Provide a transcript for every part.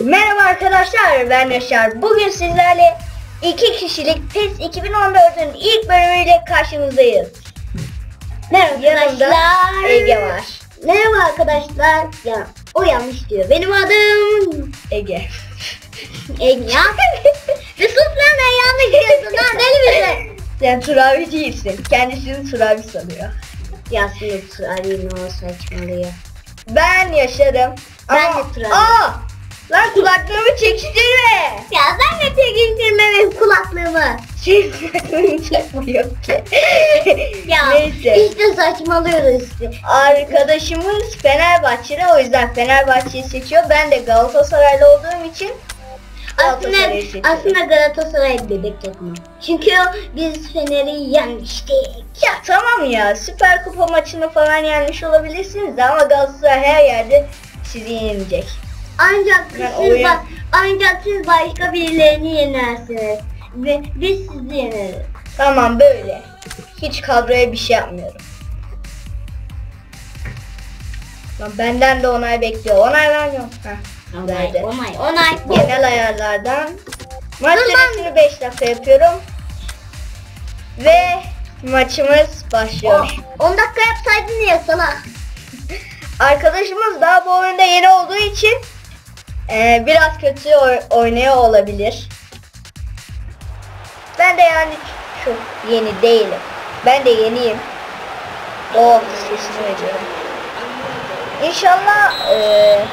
Merhaba arkadaşlar ben Yaşar. Bugün sizlerle iki kişilik PES 2014'ün ilk bölümüyle karşınızdayız. Merhaba arkadaşlar. Ege var. Merhaba arkadaşlar. Ya o yanlış diyor. Benim adım Ege. Ege. Bir sus lan deli misin? Sen Turabi değilsin. Kendisini Turabi sanıyor. Yasin Ali ne saçmalıyor. Ben Yaşar'ım. Ben Ama- de Turabi. Aa! Lan kulaklığımı çekiştirme. Ya sen de çekildirme benim kulaklığımı. Şey kulaklığımı çekmiyor ki. Ya Neyse. işte saçmalıyoruz işte. Arkadaşımız Fenerbahçeli o yüzden Fenerbahçe'yi seçiyor. Ben de Galatasaraylı olduğum için Aslında, aslında Galatasaray bebek takımı. Çünkü biz Fener'i yenmiştik. Ya tamam ya Süper Kupa maçını falan yenmiş olabilirsiniz de ama Galatasaray her yerde sizi yenecek. Ancak siz, oyun- ancak siz başka birilerini yenersiniz. Ve biz sizi yeneriz. Tamam böyle. Hiç kadroya bir şey yapmıyorum. Lan benden de onay bekliyor. Onay vermiyorum. Heh, verdi. onay, onay. Genel ayarlardan maç yönetimini 5 dakika yapıyorum. Ve maçımız başlıyor. Oh, 10 dakika yapsaydın ya salak. Arkadaşımız daha bu oyunda yeni olduğu için eee, biraz kötü oy- oynuyor olabilir. Ben de yani çok yeni değilim. Ben de yeniyim. Oh sesini veriyorum. İnşallah eee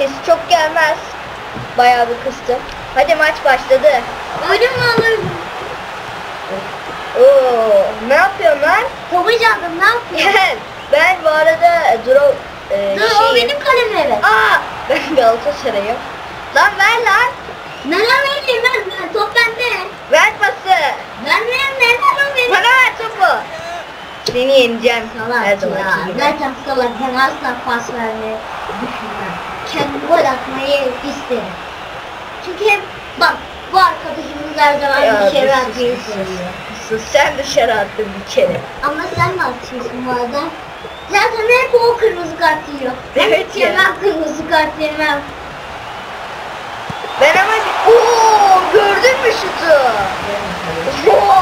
sesi çok gelmez. Bayağı bir kıstı. Hadi maç başladı. Öyle mi alırım? Oo, ne yapıyorsun lan? Topu çaldım ne? Gel. Ben bu arada Dro eee, Dur o şeyim. benim kalem evet. Aa, ben Galatasaray'ım. Lan ver lan. Neden vereyim ben? ben top bende. Ver pası. Ben vereyim neden o benim? Bana ver topu. Seni yeneceğim. Salak ya. Zaten salak. Ben asla pas vermeyi düşünmem. Kendim gol atmayı isterim. Çünkü hep bak bu arkadaşımız her zaman Ya, seviyor. sus. Sen dışarı attın bir kere. Ama sen mi atıyorsun bu arada? Zaten hep o kırmızı kart yiyor. Evet Ben ya. yemem kırmızı kart yemem. Ben ama... Oo, gördün mü şutu? Oo,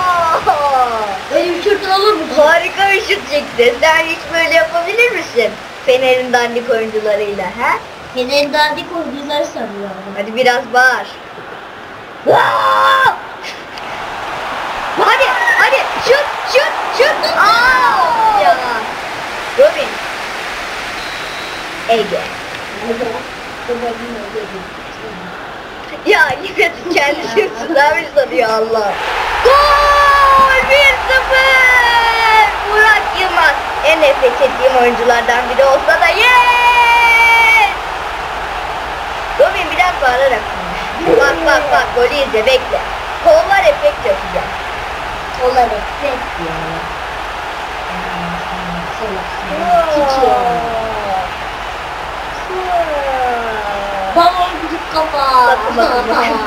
Öyle bir şut olur mu? harika bir şut çekti. Sen hiç böyle yapabilir misin? Fener'in dandik oyuncularıyla ha? Fener'in dandik oyuncuları sanıyor. Hadi biraz bağır. Hadi, hadi, şut, şut, şut. Aa! Ya. Robin. Ege. Ya yine kendisi tsunami sanıyor Allah. Gol 1-0. Burak Yılmaz. En nefret ettiğim oyunculardan biri olsa da yes. Robin biraz bağırarak konuş. Bak golü izle bekle. Kollar efekt yapacak. Onlar ekmek diyor. Baloncuk kafa. Bakın bakın bakın.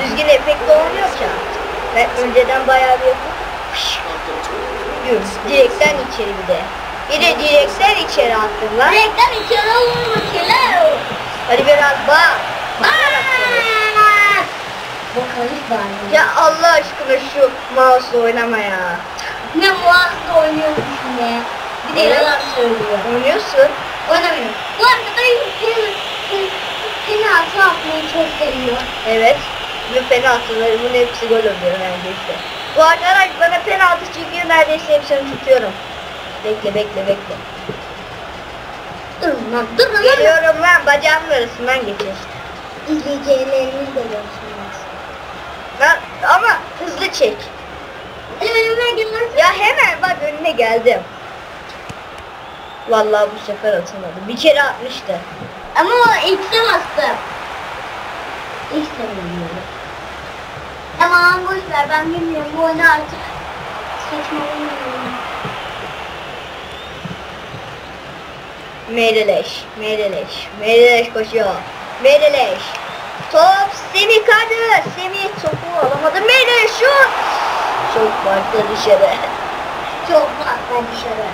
Düzgün efekt olmuyor ki. Ben önceden bayağı bir yapıp Yürü, direkten içeri bir de. Bir de direkten içeri attım lan. Direkten içeri olur mu? Hadi biraz bak. Bakalım bari. Ya Allah aşkına şu mouse oynama ya. Ne muhasebe oynuyormuş ne? Bir de Evet. yalan söylüyor. Oynuyorsun. Oynamıyor. Bu arada seni hata atmayı çok seviyor. Evet. Ve penaltılarımın hepsi gol oluyor neredeyse. Bu arkadaş bana penaltı çekiyor neredeyse hepsini tutuyorum. Bekle bekle bekle. Durun lan durun lan. Geliyorum lan bacağımın arasından geçir. İzleyicileriniz de görsünler. Lan ama hızlı çek. Önüme. Ya hemen bak önüne geldim. Vallahi bu sefer atamadım. Bir kere atmıştı. Ama o X'e bastı. X'e veriyorum. Aman boş ver ben bilmiyorum bu oyunu artık saçmalamıyorum. Meyreleş, Meyreleş, Meyreleş koşuyor. Meyreleş. Top Semih kaydı. Semih topu alamadı. Meyreleş şut. çok farklı dışarı. Çok fazla dışarı.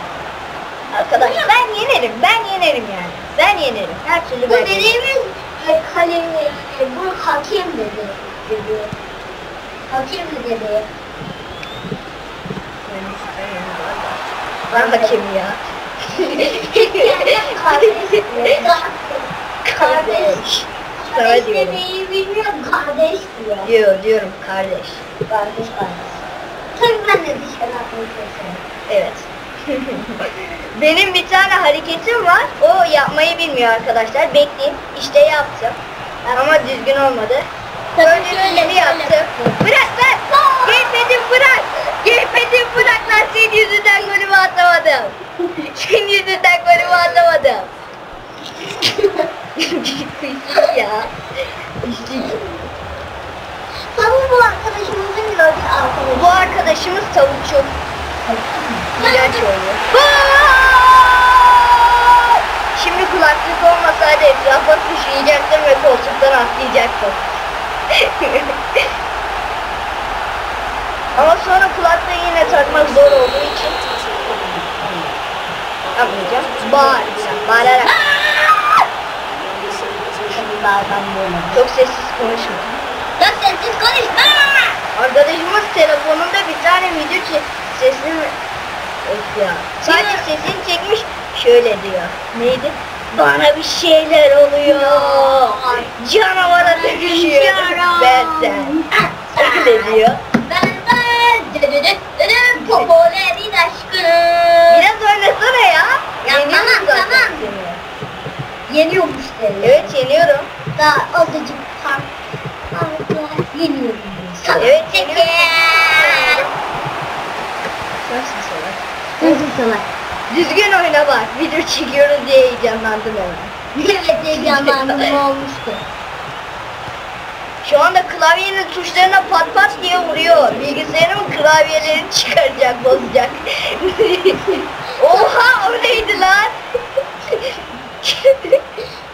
Arkadaş ben yenerim. Ben yenerim yani. Ben yenerim. Her türlü Bu ben yenerim. dediğimiz e, kalemi, e, bu hakem dedi. dedi. Hakem mi dedi? Ben hakem ya. Kardeş. Kardeş. Sana diyorum. demeyi bilmiyorum. Kardeş diyor. Diyor diyorum kardeş. Kardeş kardeş. Tabii ben de dışarı atmayı severim. Evet. Benim bir tane hareketim var. O yapmayı bilmiyor arkadaşlar. Bekleyin. İşte yaptım. Ama düzgün olmadı. Tabii şöyle. yaptım. Bırak lan! Gelmedim bırak! Gelmedim bırak lan! Senin yüzünden golümü atamadım. Senin yüzünden golümü atamadım. Pislik ya. Pislik. Tabii bu arkadaşımızın gördüğü arkadaşı. Bu arkadaşımız tavukçu. İlaç oynuyor. Şimdi kulaklık olmasaydı etrafa sıçrayacaktım ve koltuktan atlayacaktım. Ama sonra kulaklığı yine takmak zor olduğu için yapmayacağım. Bağıracağım. Bağırarak. Bazen böyle. Çok sessiz konuşma. Ya sessiz konuşma. Arkadaşımız telefonunda bir tane video çek sesini ya. Sadece sesini çekmiş şöyle diyor. Neydi? Bana bir şeyler oluyor. Canavara dönüşüyorum. Benden. Öyle diyor. Benden dödödö dödö popülerin aşkını. Biraz oynasana ya. Ya Yeniyorum tamam, zaten tamam. seni. Yeniyormuş dedi. Evet yeniyorum. Daha azıcık fark. Farkla yeniyorum. Evet, Teker. yeniyorum. Nasıl salak? Nasıl salak? Düzgün oyna bak. Video çekiyoruz diye heyecanlandım hemen. Evet heyecanlandım olmuştu. Şu anda klavyenin tuşlarına pat pat diye vuruyor. Bilgisayarımın klavyelerini çıkaracak, bozacak. Oha o neydi lan?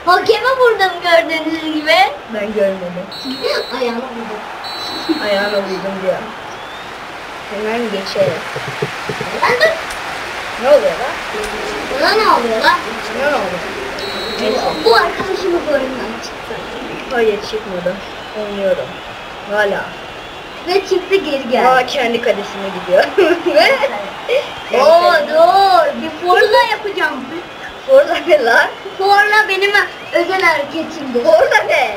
Hakeme vurdum gördüğünüz gibi. ben görmedim. Ayağına vurdum. Ayağına vurdum diyor. Hemen geçelim. Ne oluyor lan? Buna ne oluyor lan? Ne? Neyse. Bu arkadaşımız oyundan çıktı. Hayır çıkmadı. Oynuyorum. Hala. Ve çıktı geri geldi. Aa kendi kalesine gidiyor. Ve? Oo dur. Bir forla yapacağım. Orada ne lan? Forla benim özel hareketimdir. Orada ne?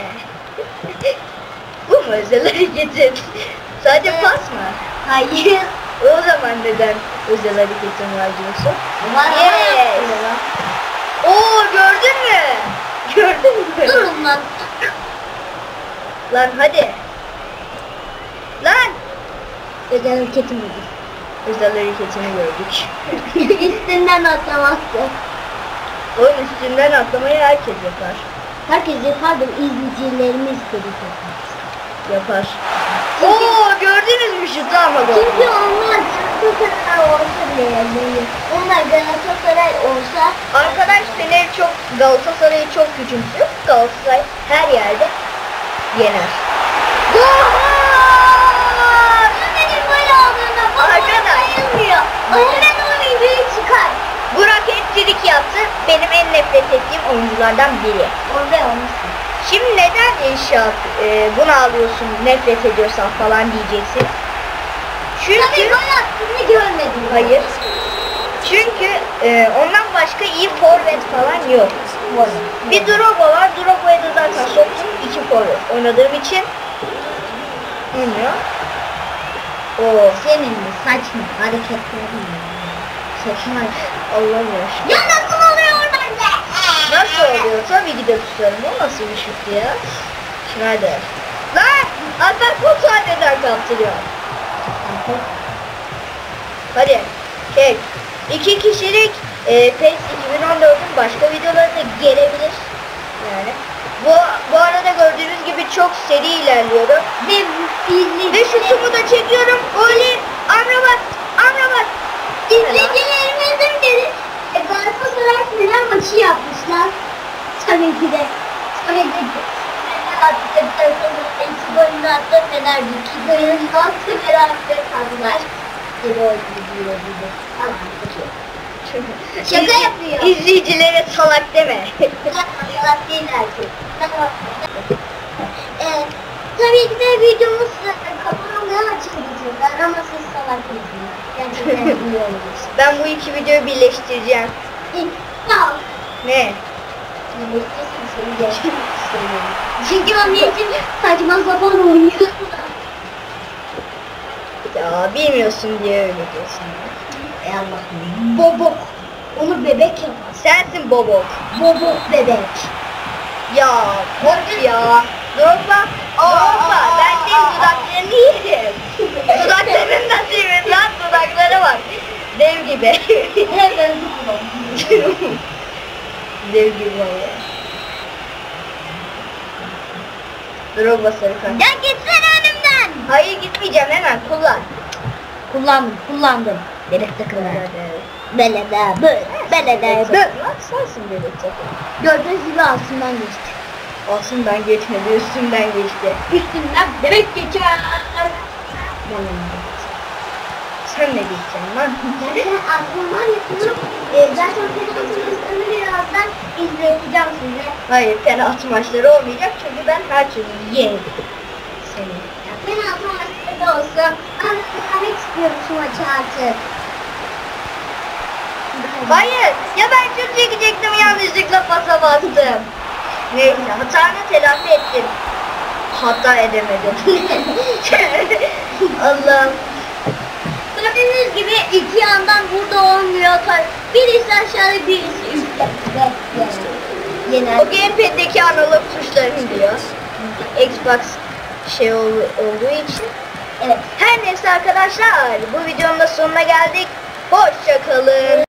Bu mu özel hareketin? Sadece pas mı? Hayır. O zaman neden özel hareketin var diyorsun? Var yapmıyor. Oo gördün mü? Gördün mü? Durun lan. Lan hadi. Lan. Özel hareketimdir. Özel hareketini gördük. Üstünden atlamazdı. Oyun üstünden atlamayı herkes yapar. Herkes yapar da izleyicilerimiz dedi. Yapar. Oo gördünüz mü şutu ama gol. Çünkü onlar Galatasaray olsa yani. Onlar Galatasaray olsa Arkadaş Fener çok Galatasaray'ı çok küçümsüyor. Galatasaray her yerde yener. Gol! benim böyle olduğunda Arkadaş. sayılmıyor. O hemen o videoyu çıkar. Burak hat yaptı. Benim en nefret ettiğim oyunculardan biri. Orada olmuşsun. Şimdi neden inşaat e, bunu alıyorsun, nefret ediyorsan falan diyeceksin. Tabii Çünkü gol attığını görmedim. hayır. Çünkü e, ondan başka iyi forvet falan yok. Bir Drogba var. Drogba'ya da zaten soktum. iki forvet oynadığım için oynuyor. Oo, Senin de saçma hareketlerin. saçma. Allah'ım ya. Ya nasıl oluyor bende? Nasıl oluyor? Tabii ki de tutarım. O nasıl bir şut ya? Schneider. Lan! Atak bu sahneden kaptırıyor. Hadi. Çek. İki kişilik e, PES 2014'ün başka videoları da gelebilir. Yani. Bu, bu arada gördüğünüz gibi çok seri ilerliyorum. Ve izleyiciler- Ve şutumu da çekiyorum. Golü Amrabat. Amrabat. İzleyicilerimizin biri e, Galatasaray final maçı yapmışlar. Tabii ki de. Tabii ki de. Attı. Sonra iki golünü attı. Fener iki golünü attı. Beraber kaldılar. Allah'ım çok iyi. Şaka yapıyor. İzleyicilere salak deme. Salak değil erkek. Ee, tabii ki de videomuz kapanmaya açılacaklar ama siz salak değilsiniz. Gerçekten iyi olmuş. ben bu iki videoyu birleştireceğim. Ol. Ne? Birleştirsin seni. Çünkü onun için saçma sapan oynuyor. Ya bilmiyorsun diye öyle diyorsun. Ey Allah'ım. Bobok. Onu bebek yapar. Sensin bobok. Bobok bebek. Ya bok ya. Drogba. Drogba. Ben senin dudaklarını yerim. Dudakların nasıl yemin lan? Dudaklara bak. Dev gibi. Hep özür Dev gibi valla. Drogba sarı kart. Ya gitsene önümden. Hayır gitmeyeceğim hemen kullan. Kullandım, kullandım. Bebek takımı. Belede, böyle, belede, böyle. Sensin bebek takım. Gördüğünüz gibi altından geçti. Aslında geçmedi üstümden geçti. Üstünden bebek geçer. Sen ne diyeceksin lan? Ben aklımdan yapıyorum. Ee, zaten birazdan izleteceğim size. Hayır penaltı maçları olmayacak çünkü ben her türlü yerim seni. Ya, Penaltı maçları da olsa ben kazanmak istiyorum şu maçı artık. Hayır ya ben şut çekecektim yanlışlıkla pasa bastım. Neyse hatanı telafi ettim. Hata edemedim. Allah'ım. Gördüğünüz gibi iki yandan burada olmuyor. Birisi aşağıda birisi üstte. Yener. O gamepad'deki analog tuşlarım diyor. Xbox şey ol- olduğu için. Evet. Her neyse arkadaşlar bu videonun da sonuna geldik. Hoşça kalın.